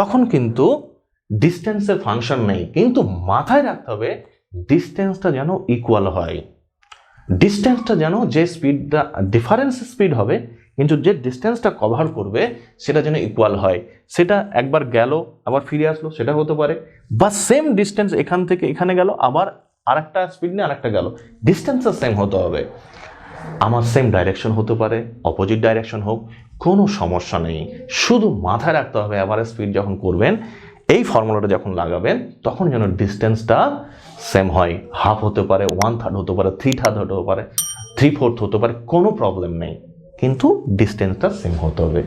তখন কিন্তু ডিস্টেন্সের ফাংশন নেই, কিন্তু মাথায় রাখতে হবে ডিস্টেন্সটা যেন ইকুয়াল হয়। ডিস্টেন্সটা যেন যে স্পিডটা ডিফারেন্স স্পিড হবে, কিন্তু যে ডিস্টেন্সটা কভার করবে, সেটা যেন ইকুয়াল হয়। সেটা একবার গেল, আবার ফিরে আসলো, সেটা হতে পারে। বা সেম ডিস্টেন্স এখান থেকে এখানে গেল, আবার আরেকটা স্পিড নিয়ে আরেকটা গেল। ডিস্টেন্সটা সেম হতে হবে। আমার সেম ডাইরেকশন হতে পারে অপোজিট ডাইরেকশন হোক কোনো সমস্যা নেই। শুধু মাথায় রাখতে হবে আবার স্পিড যখন করবেন, এই ফর্মুলাটা যখন লাগাবেন, তখন যেন ডিস্টেন্সটা সেম হয়। হাফ হতে পারে ওয়ান থার্ড হতে পারে থ্রি থার্ড হতে পারে থ্রি ফোর্থ হতে পারে, কোনো প্রবলেম নেই। কিন্তু ডিস্টেন্সটা সেম হতে হবে।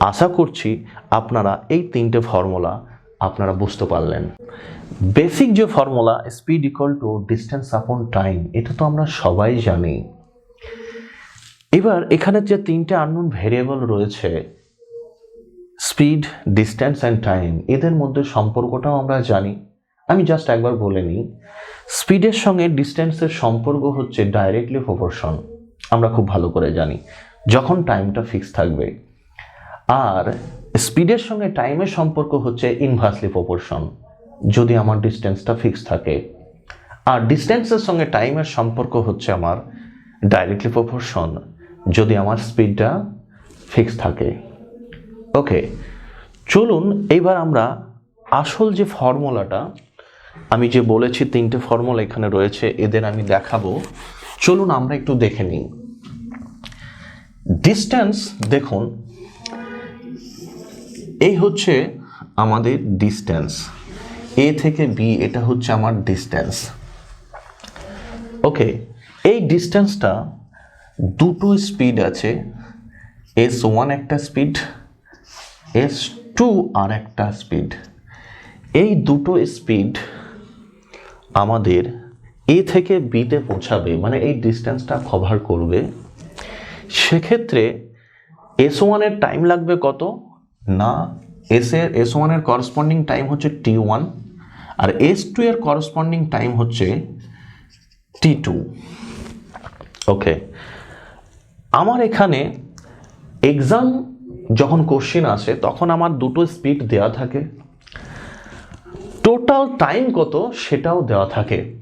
আশা করছি আপনারা এই তিনটে ফর্মুলা আপনারা বুঝতে পারলেন। বেসিক যে formula speed equal to distance upon time এটা তো আমরা সবাই জানি। এবার এখানে যে তিনটে আননোন ভেরিয়েবল রয়েছে স্পিড ডিস্টেন্স অ্যান্ড টাইম এদের মধ্যে সম্পর্কটাও আমরা জানি। আমি জাস্ট একবার বলে নিই স্পিডের সঙ্গে ডিস্টেন্সের সম্পর্ক হচ্ছে ডাইরেক্টলি প্রপোর্শন আমরা খুব ভালো করে জানি, যখন টাইমটা ফিক্স থাকবে। আর স্পিডের সঙ্গে টাইমের সম্পর্ক হচ্ছে ইনভার্সলি প্রপোর্শন যদি আমার ডিস্টেন্সটা ফিক্স থাকে। আর ডিস্টেন্সের সঙ্গে টাইমের সম্পর্ক হচ্ছে আমার ডাইরেক্টলি প্রপোর্শন যদি আমার স্পিডটা ফিক্স থাকে। ওকে চলুন এইবার আমরা আসল যে ফর্মুলাটা, আমি যে বলেছি তিনটে ফর্মুলা এখানে রয়েছে, এদের আমি দেখাবো। চলুন আমরা একটু দেখে নিই। ডিস্টেন্স দেখুন, এই হচ্ছে আমাদের ডিস্টেন্স এ থেকে বি এটা হচ্ছে আমার ডিস্টেন্স ওকে এই ডিস্টেন্সটা দুটো স্পিড আছে। এস ওয়ান একটা স্পিড এস টু আর একটা স্পিড এই দুটো স্পিড আমাদের এ থেকে বিতে পৌঁছাবে মানে এই ডিস্টেন্সটা কভার করবে। সেক্ষেত্রে এস ওয়ানের টাইম লাগবে কত? না এস এর এস ওয়ানের করসপন্ডিং টাইম হচ্ছে টি ওয়ান আর এস টু এর করসপন্ডিং টাইম হচ্ছে টি টু ওকে আমার এখানে এক্সাম যখন কোশ্চেন আসে, তখন আমার দুটো স্পিড দেওয়া থাকে। টোটাল টাইম কত সেটাও দেওয়া থাকে।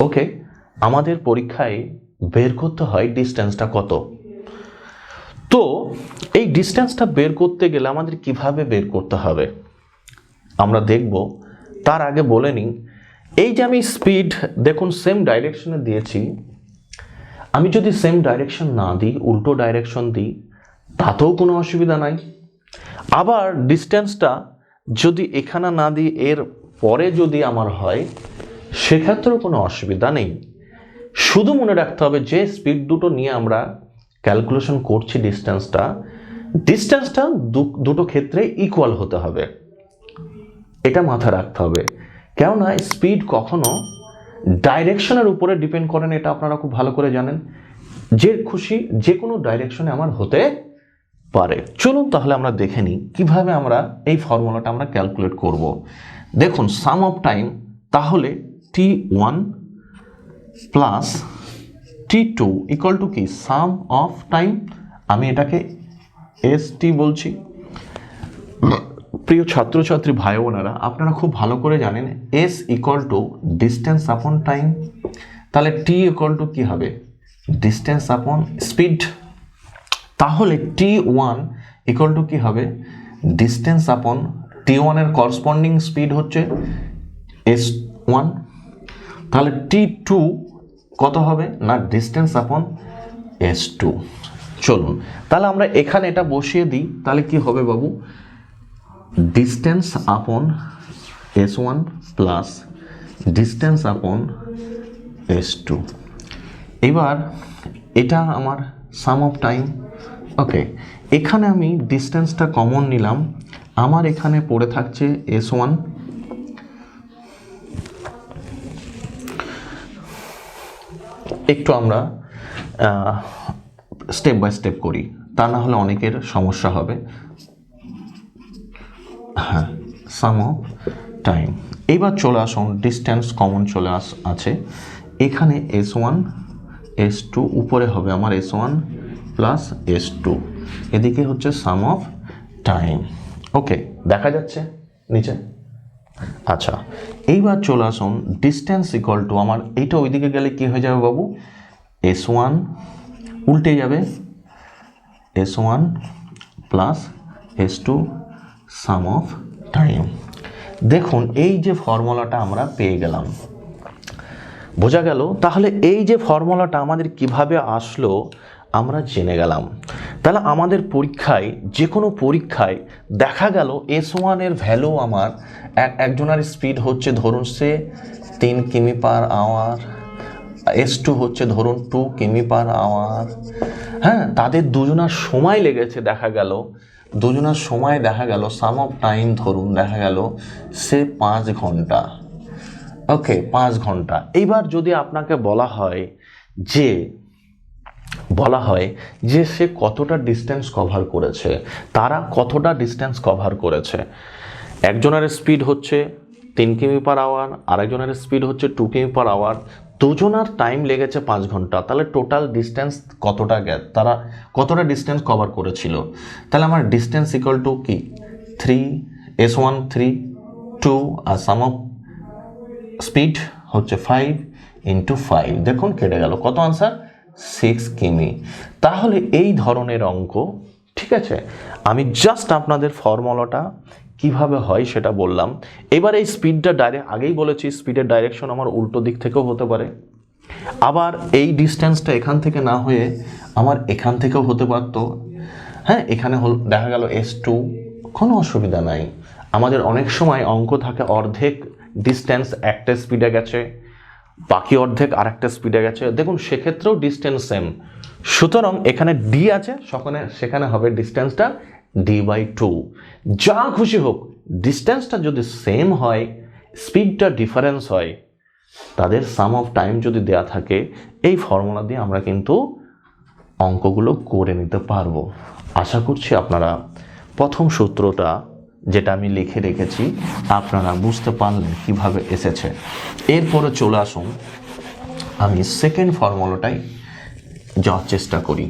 ওকে আমাদের পরীক্ষায় বের করতে হয় ডিস্টেন্সটা কত? তো, এই ডিস্টেন্সটা বের করতে গেলে আমাদের কীভাবে বের করতে হবে? আমরা দেখব। তার আগে বলে নিই, এই যে আমি স্পিড দেখুন সেম ডাইরেকশনে দিয়েছি। আমি যদি সেম ডাইরেকশন না দিই, উল্টো ডাইরেকশন দিই, তাতেও কোনো অসুবিধা নাই। আবার ডিস্টেন্সটা যদি এখানে না দিই, এর পরে যদি আমার হয়, সেক্ষেত্রেও কোনো অসুবিধা নেই। শুধু মনে রাখতে হবে যে স্পিড দুটো নিয়ে আমরা ক্যালকুলেশন করছি ডিস্টেন্সটা ডিস্টেন্সটা দুটো ক্ষেত্রে ইকুয়াল হতে হবে। এটা মাথায় রাখতে হবে। কেননা স্পিড কখনো ডাইরেকশনের উপরে ডিপেন্ড করেন, এটা আপনারা খুব ভালো করে জানেন। যে খুশি যে কোনো ডাইরেকশনে আমার হতে পারে। চলুন তাহলে আমরা দেখে নিই, কীভাবে আমরা এই ফর্মুলাটা আমরা ক্যালকুলেট করব। দেখুন, সাম অফ টাইম, তাহলে T one plus T two equal to কি? সাম অফ টাইম, আমি এটাকে এস টি বলছি। প্রিয় ছাত্রছাত্রী ভাই বোনেরা, আপনারা খুব ভালো করে জানেন S equal to distance upon time তাহলে টি ইকুয়াল টু কী হবে? ডিস্টেন্স আপন স্পিড তাহলে টি ওয়ান ইকুয়াল টু কী হবে? ডিস্টেন্স আপন টি ওয়ানের করসপন্ডিং স্পিড হচ্ছে এস ওয়ান তাহলে টি টু কত হবে? না ডিস্টেন্স আপন এস টু চলুন, তাহলে আমরা এখানে এটা বসিয়ে দিই, তাহলে কি হবে বাবু? Distance upon S one plus distance upon S two এবার এটা আমার সাম অফ টাইম ওকে এখানে আমি ডিস্টেন্সটা কমন নিলাম। আমার এখানে পড়ে থাকছে এস ওয়ান একটু আমরা স্টেপ বাই স্টেপ করি। তা না হলে অনেকের সমস্যা হবে। হ্যাঁ সাম অফ টাইম এইবার চলে আসুন ডিস্টেন্স কমন চলে আস, আছে। এখানে এস ওয়ান এস টু উপরে হবে আমার S one plus S two এদিকে হচ্ছে সাম অফ টাইম ওকে দেখা যাচ্ছে নিচে? আচ্ছা এইবার চলে আসুন ডিস্টেন্স ইকুয়াল টু আমার, এইটা ওইদিকে গেলে কি হয়ে যাবে বাবু? এস ওয়ান উল্টে যাবে। S one plus S two sum of time দেখুন, এই যে ফর্মুলাটা আমরা পেয়ে গেলাম। বোঝা গেল? তাহলে এই যে ফর্মুলাটা আমাদের কীভাবে আসলো, আমরা জেনে গেলাম। তাহলে আমাদের পরীক্ষায় যে কোনো পরীক্ষায় দেখা গেল এস ওয়ানের ভ্যালু আমার এক একজনের স্পিড হচ্ছে ধরুন সে তিন কিমি পার আওয়ার এস টু হচ্ছে ধরুন টু কিমি পার আওয়ার হ্যাঁ তাদের দুজনার সময় লেগেছে, দেখা গেল। দুজনার সময় দেখা গেল সাম অফ টাইম ধরুন, দেখা গেল সে পাঁচ ঘণ্টা। ওকে পাঁচ ঘণ্টা। এইবার যদি আপনাকে বলা হয় যে, বলা হয় যে সে কতটা ডিস্টেন্স কভার করেছে, তারা কতটা ডিস্টেন্স কভার করেছে। একজনের স্পিড হচ্ছে তিন কিমি পার আওয়ার আরেকজনের স্পিড হচ্ছে টু কিমি পার আওয়ার দুজনার টাইম লেগেছে পাঁচ ঘণ্টা। তাহলে টোটাল ডিস্টেন্স কতটা গ্যাপ তারা কতটা ডিস্টেন্স কভার করেছিল? তাহলে আমার ডিস্টেন্স ইকুয়াল টু কি? Three S one three two R sum of speed হচ্ছে ফাইভ ইন্টু ফাইভ দেখুন কেটে গেল। কত আনসার সিক্স কিমি। তাহলে এই ধরনের অঙ্ক, ঠিক আছে? আমি জাস্ট আপনাদের ফর্মুলাটা কীভাবে হয় সেটা বললাম। এবার এই স্পিডটা ডাইরেক্ট আগেই বলেছি স্পিডের ডাইরেকশন আমার উল্টো দিক থেকেও হতে পারে। আবার এই ডিস্টেন্সটা এখান থেকে না হয়ে আমার এখান থেকেও হতে পারতো। হ্যাঁ এখানে হল দেখা গেল এস টু কোনো অসুবিধা নাই। আমাদের অনেক সময় অঙ্ক থাকে, অর্ধেক ডিস্টেন্স একটা স্পিডে গেছে, বাকি অর্ধেক আর একটা স্পিডে গেছে। দেখুন, সেক্ষেত্রেও ডিস্টেন্স সেম সুতরাং এখানে ডি আছে, সেখানে সেখানে হবে ডিস্টেন্সটা ডি বাই টু যা খুশি হোক ডিস্টেন্সটা যদি সেম হয় স্পিডটা ডিফারেন্স হয়, তাদের সাম অফ টাইম যদি দেয়া থাকে, এই ফর্মুলা দিয়ে আমরা কিন্তু অঙ্কগুলো করে নিতে পারব। আশা করছি আপনারা প্রথম সূত্রটা যেটা আমি লিখে রেখেছি, আপনারা বুঝতে পারলেন কীভাবে এসেছে। এরপরে চলে আসুন, আমি সেকেন্ড ফর্মুলাটাই যাওয়ার চেষ্টা করি।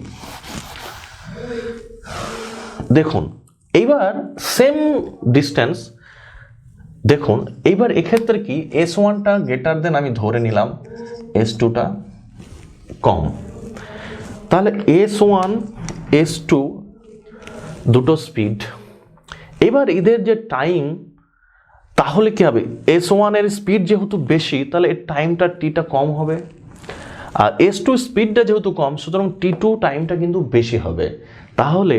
দেখুন, এইবার সেম ডিস্টেন্স দেখুন, এইবার এক্ষেত্রে কি এস ওয়ানটা গ্রেটার দেন আমি ধরে নিলাম এস টুটা কম। তাহলে এস ওয়ান এস টু দুটো স্পিড এবার এদের যে টাইম তাহলে কি হবে? এস ওয়ানের স্পিড যেহেতু বেশি, তাহলে এর টাইমটা টিটা কম হবে। আর এস টু স্পিডটা যেহেতু কম, সুতরাং টি টু টাইমটা কিন্তু বেশি হবে। তাহলে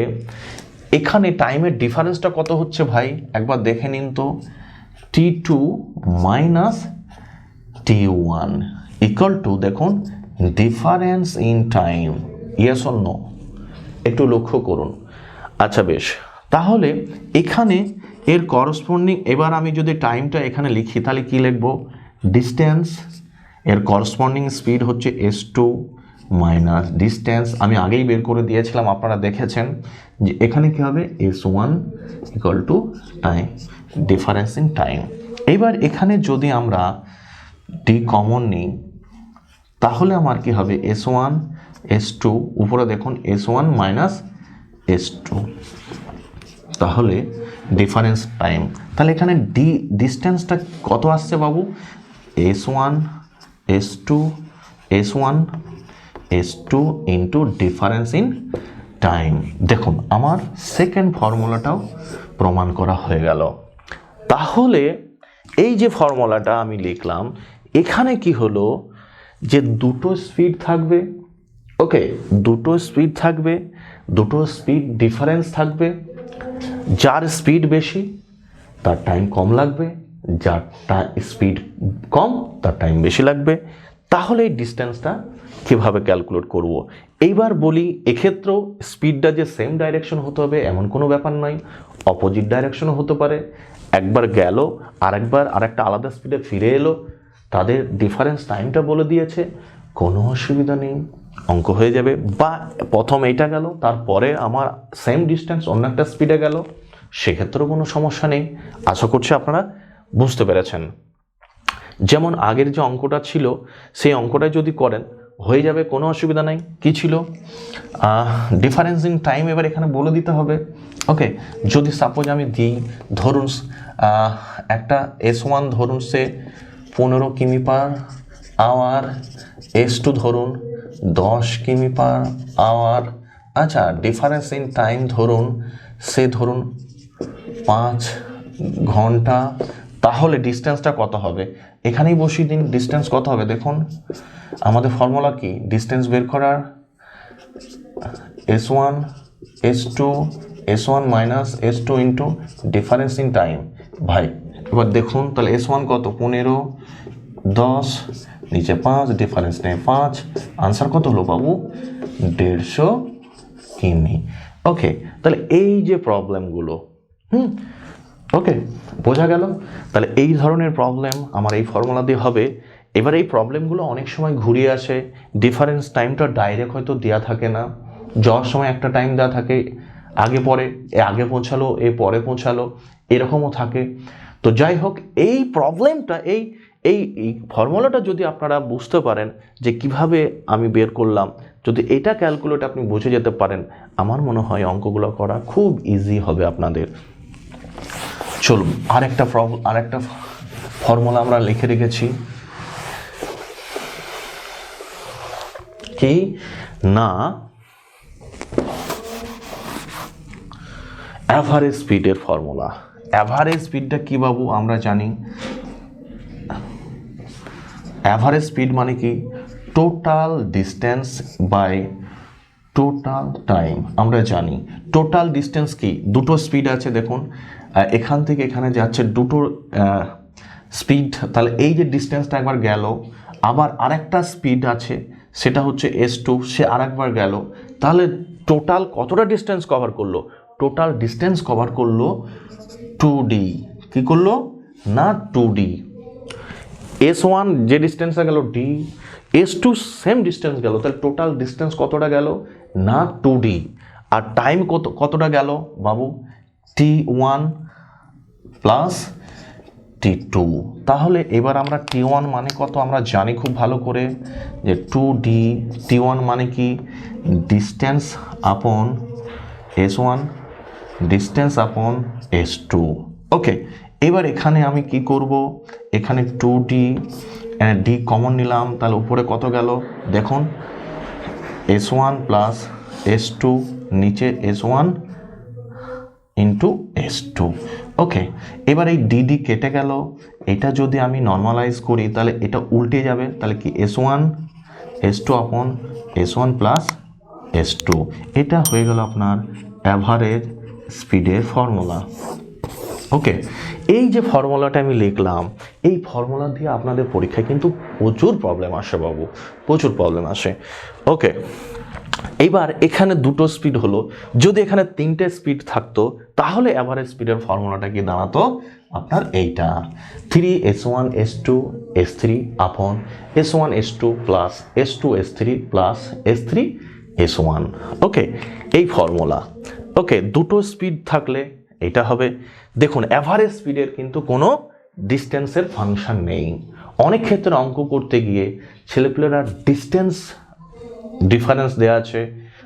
এখানে টাইমের ডিফারেন্সটা কত হচ্ছে ভাই? একবার দেখে নিন তো। T two minus T one equal to দেখুন difference in time yes or no একটু লক্ষ্য করুন। আচ্ছা বেশ। তাহলে এখানে এর করসপন্ডিং এবার আমি যদি টাইমটা এখানে লিখি, তাহলে কী লিখব? ডিস্টেন্স এর করসপন্ডিং স্পিড হচ্ছে এস টু মাইনাস ডিস্টেন্স আমি আগেই বের করে দিয়েছিলাম, আপনারা দেখেছেন যে এখানে কি হবে? S one equal to time difference in time এবার এখানে যদি আমরা ডি কমন নিই, তাহলে আমার কি হবে? এস ওয়ান এস টু উপরে দেখুন S one minus S two তাহলে ডিফারেন্স টাইম তাহলে এখানে ডি ডিস্টেন্সটা কত আসছে বাবু? S one S two S one S two into difference in time দেখুন, আমার সেকেন্ড ফর্মুলাটাও প্রমাণ করা হয়ে গেল। তাহলে এই যে ফর্মুলাটা আমি লিখলাম, এখানে কি হলো যে দুটো স্পিড থাকবে, ওকে, দুটো স্পিড থাকবে, দুটো স্পিড ডিফারেন্স থাকবে, যার স্পিড বেশি, তার টাইম কম লাগবে যার স্পিড কম, তার টাইম বেশি লাগবে তাহলে এই ডিস্টেন্সটা কীভাবে ক্যালকুলেট করব। এইবার বলি, এক্ষেত্রেও স্পিডটা যে সেম ডাইরেকশন হতে হবে, এমন কোনো ব্যাপার নয়। অপোজিট ডাইরেকশনও হতে পারে। একবার গেল, আরেকবার আরেকটা আলাদা স্পিডে ফিরে এলো। তাদের ডিফারেন্স টাইমটা বলে দিয়েছে। কোনো অসুবিধা নেই, অঙ্ক হয়ে যাবে। বা প্রথম এইটা গেল, তারপরে আমার সেম ডিস্টেন্স অন্য একটা স্পিডে গেল। সেক্ষেত্রেও কোনো সমস্যা নেই। আশা করছি আপনারা বুঝতে পেরেছেন। যেমন আগের যে অঙ্কটা ছিল, সেই অঙ্কটা যদি করেন, হয়ে যাবে, কোনো অসুবিধা নাই। কি ছিল? ডিফারেন্স ইন টাইম এবার এখানে বলে দিতে হবে। ওকে যদি সাপোজ আমি দিই, ধরুন একটা এস ওয়ান ধরুন, সে পনেরো কিমি পার আওয়ার এস টু ধরুন, দশ কিমি পার আওয়ার আচ্ছা ডিফারেন্স ইন টাইম ধরুন, সে ধরুন পাঁচ ঘণ্টা তাহলে ডিস্টেন্সটা কত হবে? এখানেই বসিয়ে দিন ডিস্টেন্স কত হবে? দেখুন, আমাদের ফর্মুলা কি? ডিস্টেন্স বের করার S one S two S one minus S two into difference in time ভাই, এবার দেখুন, তাহলে এস ওয়ান কত? পনেরো, দশ, নিচে পাঁচ ডিফারেন্স নেই পাঁচ। আনসার কত হলো বাবু? দেড়শো কিমি ওকে তাহলে এই যে প্রবলেমগুলো হুম? ওকে বোঝা গেল? তাহলে এই ধরনের প্রবলেম আমার এই ফর্মুলা দিয়ে হবে। এবার এই প্রবলেমগুলো অনেক সময় ঘুরিয়ে আসে। ডিফারেন্স টাইমটা ডাইরেক্ট হয়তো দেওয়া থাকে না। যাওয়ার সময় একটা টাইম দেওয়া থাকে। আগে পরে, এ আগে পৌঁছালো, এ পরে পৌঁছালো, এরকমও থাকে। তো যাই হোক, এই প্রবলেমটা এই এই ফর্মুলাটা যদি আপনারা বুঝতে পারেন যে কীভাবে আমি বের করলাম, যদি এটা ক্যালকুলেট আপনি বুঝে যেতে পারেন, আমার মনে হয় অঙ্কগুলো করা খুব ইজি হবে আপনাদের। চলুন, আরেকটা আরেকটা ফর্মুলা আমরা লিখে রেখেছি। কি? না। অ্যাভারেজ স্পিডের ফর্মুলা। অ্যাভারেজ স্পিডটা কি বাবু? আমরা জানি। অ্যাভারেজ স্পিড মানে কি? Total distance by total time আমরা জানি। টোটাল ডিস্টেন্স কি? দুটো স্পিড আছে, দেখুন। এখান থেকে এখানে যাচ্ছে দুটো স্পিড তাহলে এই যে ডিস্টেন্সটা একবার গেল, আবার আরেকটা স্পিড আছে, সেটা হচ্ছে এস টু সে আরেকবার গেল। তাহলে টোটাল কতটা ডিস্টেন্স কভার করল? টোটাল ডিস্টেন্স কভার করল টু ডি কী করল? না টু ডি এস ওয়ান যে ডিস্টেন্সটা গেল D S two same distance গেল। তাহলে টোটাল ডিস্টেন্স কতটা গেল? না টু ডি আর টাইম কত, কতটা গেল? বাবু T one plus T two তাহলে এবার আমরা টি ওয়ান মানে কত? আমরা জানি খুব ভালো করে যে টু ডি টি ওয়ান মানে কি? Distance upon S one distance upon S two okay এবার এখানে আমি কি করব? এখানে টু ডি ডি কমন নিলাম, তাহলে উপরে কত গেল? দেখুন S one plus S two নিচে S one into S two okay এবার এই ডিডি কেটে গেল। এটা যদি আমি নর্মালাইজ করি, তাহলে এটা উল্টে যাবে। তাহলে কি S one S two upon S one plus S two এটা হয়ে গেল আপনার অ্যাভারেজ স্পিডের ফর্মুলা ওকে এই যে ফর্মুলাটা আমি লিখলাম, এই ফর্মুলা দিয়ে আপনাদের পরীক্ষায় কিন্তু প্রচুর প্রবলেম আসে বাবু। প্রচুর প্রবলেম আসে। ওকে এইবার এখানে দুটো স্পিড হলো। যদি এখানে তিনটে স্পিড থাকতো, তাহলে অ্যাভারেজ স্পিডের ফর্মুলাটা কি দাঁড়াতো? আপনার এইটা। Three S one S two S three upon. S one S two plus S two S three plus S three S one okay এই ফর্মুলা ওকে দুটো স্পিড থাকলে এটা হবে। দেখুন অ্যাভারেজ স্পিডের কিন্তু কোনো ডিস্টেন্সের ফাংশন নেই। অনেক ক্ষেত্রে অঙ্ক করতে গিয়ে ছেলেপেলেরা ডিস্টেন্স ডিফারেন্স দেওয়া আছে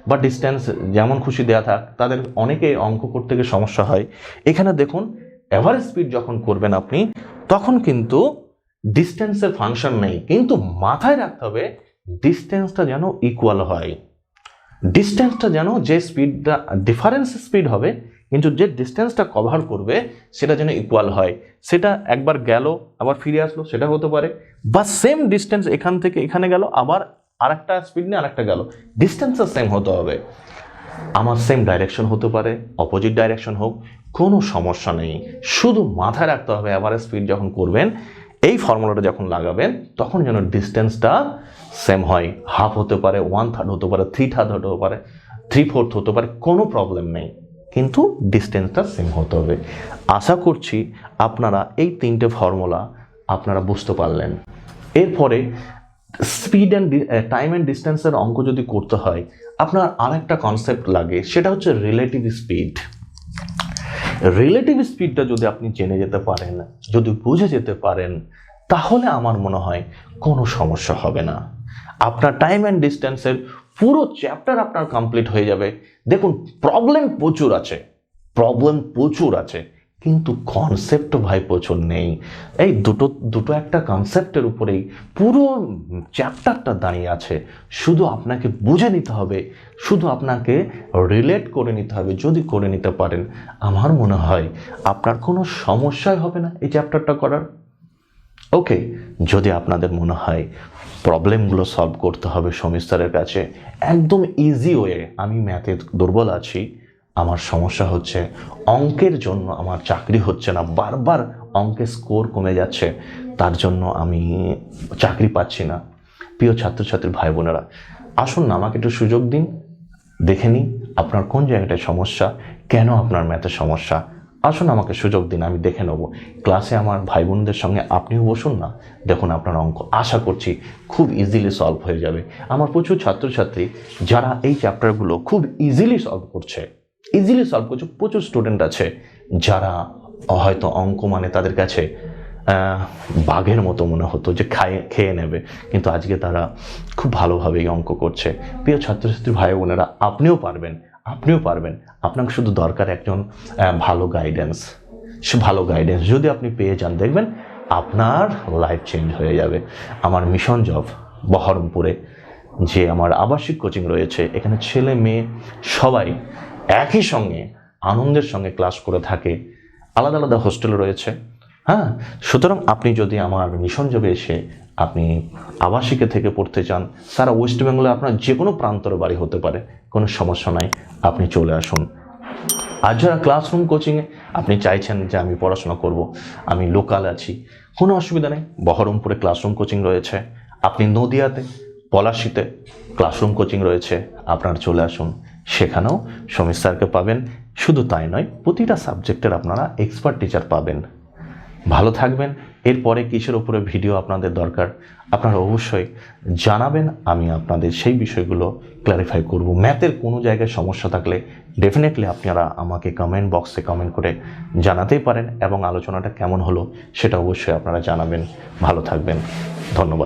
বা ডিস্টেন্স যেমন খুশি দেওয়া থাক, তাদের অনেকে অঙ্ক করতে গিয়ে সমস্যা হয়। এখানে দেখুন অ্যাভারেজ স্পিড যখন করবেন আপনি, তখন কিন্তু ডিস্টেন্সের ফাংশন নেই। কিন্তু মাথায় রাখতে হবে ডিস্টেন্সটা যেন ইকুয়াল হয়। ডিস্টেন্সটা যেন যে স্পিডটা ডিফারেন্স স্পিড হবে, কিন্তু যে ডিস্টেন্সটা কভার করবে, সেটা যেন ইকুয়াল হয়। সেটা একবার গেল, আবার ফিরে আসলো, সেটা হতে পারে। বা সেম ডিস্টেন্স এখান থেকে এখানে গেল, আবার আরেকটা স্পিড নিয়ে আরেকটা গেল। ডিস্টেন্সটা সেম হতে হবে। আমার সেম ডাইরেকশন হতে পারে অপোজিট ডাইরেকশন হোক, কোনো সমস্যা নেই। শুধু মাথায় রাখতে হবে অ্যাভারেজ স্পিড যখন করবেন, এই ফর্মুলাটা যখন লাগাবেন, তখন যেন ডিস্টেন্সটা সেম হয়। হাফ হতে পারে ওয়ান থার্ড হতে পারে থ্রি থার্ড হতে পারে থ্রি ফোর্থ হতে পারে, কোনো প্রবলেম নেই। কিন্তু ডিস্টেন্সটা সেম হতে হবে। আশা করছি আপনারা এই তিনটে ফর্মুলা আপনারা বুঝতে পারলেন। এরপরে স্পিড অ্যান্ড টাইম অ্যান্ড ডিস্টেন্সের অঙ্ক যদি করতে হয়, আপনার আর একটা কনসেপ্ট লাগে, সেটা হচ্ছে রিলেটিভ স্পিড রিলেটিভ স্পিডটা যদি আপনি জেনে যেতে পারেন, যদি বুঝে যেতে পারেন, তাহলে আমার মনে হয় কোনো সমস্যা হবে না। আপনার টাইম অ্যান্ড ডিস্টেন্সের পুরো চ্যাপ্টার আপনার কমপ্লিট হয়ে যাবে। দেখুন প্রবলেম প্রচুর আছে। প্রবলেম প্রচুর আছে। কিন্তু কনসেপ্ট ভাই প্রচুর নেই। এই দুটো দুটো একটা কনসেপ্টের উপরেই পুরো চ্যাপ্টারটা দাঁড়িয়ে আছে। শুধু আপনাকে বুঝে নিতে হবে, শুধু আপনাকে রিলেট করে নিতে হবে, যদি করে নিতে পারেন। আমার মনে হয় আপনার কোনো সমস্যাই হবে না এই চ্যাপ্টারটা করার। ওকে, যদি আপনাদের মনে হয় প্রবলেমগুলো সলভ করতে হবে সমীর স্যারের কাছে, একদম ইজি ওয়ে আমি ম্যাথে দুর্বল আছি। আমার সমস্যা হচ্ছে, অঙ্কের জন্য আমার চাকরি হচ্ছে না। বারবার অঙ্কের স্কোর কমে যাচ্ছে, তার জন্য আমি চাকরি পাচ্ছি না। প্রিয় ছাত্রছাত্রী ভাই বোনেরা, আসুন না, আমাকে একটু সুযোগ দিন, দেখে নিই আপনার কোন জায়গাটায় সমস্যা, কেন আপনার ম্যাথের সমস্যা। আসুন, আমাকে সুযোগ দিন, আমি দেখে নেব। ক্লাসে আমার ভাই বোনদের সঙ্গে আপনিও বসুন না, দেখুন আপনার অঙ্ক। আশা করছি খুব ইজিলি সলভ হয়ে যাবে। আমার প্রচুর ছাত্রছাত্রী, যারা এই চ্যাপ্টারগুলো খুব ইজিলি সলভ করছে ইজিলি সলভ করছে। প্রচুর স্টুডেন্ট আছে যারা হয়তো অঙ্ক মানে তাদের কাছে বাঘের মতো মনে হতো যে খায়, খেয়ে নেবে। কিন্তু আজকে তারা খুব ভালোভাবে এই অঙ্ক করছে। প্রিয় ছাত্রছাত্রী ভাই বোনেরা, আপনিও পারবেন আপনিও পারবেন। আপনাকে শুধু দরকার একজন ভালো গাইডেন্স সে ভালো গাইডেন্স যদি আপনি পেয়ে যান, দেখবেন আপনার লাইফ চেঞ্জ হয়ে যাবে। আমার মিশন জব বহরমপুরে, যে আমার আবাসিক কোচিং রয়েছে, এখানে ছেলে মেয়ে সবাই একই সঙ্গে আনন্দের সঙ্গে ক্লাস করে থাকে, আলাদা আলাদা হোস্টেল রয়েছে। হ্যাঁ? সুতরাং আপনি যদি আমার মিশন জবে এসে আপনি আবাসিকে থেকে পড়তে চান, সারা ওয়েস্ট বেঙ্গলে আপনার যে কোনো প্রান্তর বাড়ি হতে পারে, কোনো সমস্যা নাই, আপনি চলে আসুন। আর যারা ক্লাসরুম কোচিংয়ে আপনি চাইছেন যে আমি পড়াশোনা করব, আমি লোকাল আছি, কোনো অসুবিধা নেই, বহরমপুরে ক্লাসরুম কোচিং রয়েছে, আপনি নদিয়াতে, পলাশিতে ক্লাসরুম কোচিং রয়েছে, আপনার চলে আসুন। সেখানেও সমীর স্যারকে পাবেন। শুধু তাই নয়, প্রতিটা সাবজেক্টের আপনারা এক্সপার্ট টিচার পাবেন। ভালো থাকবেন। এরপরে কিসের উপরে ভিডিও আপনাদের দরকার, আপনারা অবশ্যই জানাবেন। আমি আপনাদের সেই বিষয়গুলো ক্ল্যারিফাই করব। ম্যাথের কোনো জায়গায় সমস্যা থাকলে ডেফিনেটলি আপনারা আমাকে কমেন্ট বক্সে কমেন্ট করে জানাতেই পারেন এবং আলোচনাটা কেমন হলো সেটা অবশ্যই আপনারা জানাবেন। ভালো থাকবেন। ধন্যবাদ।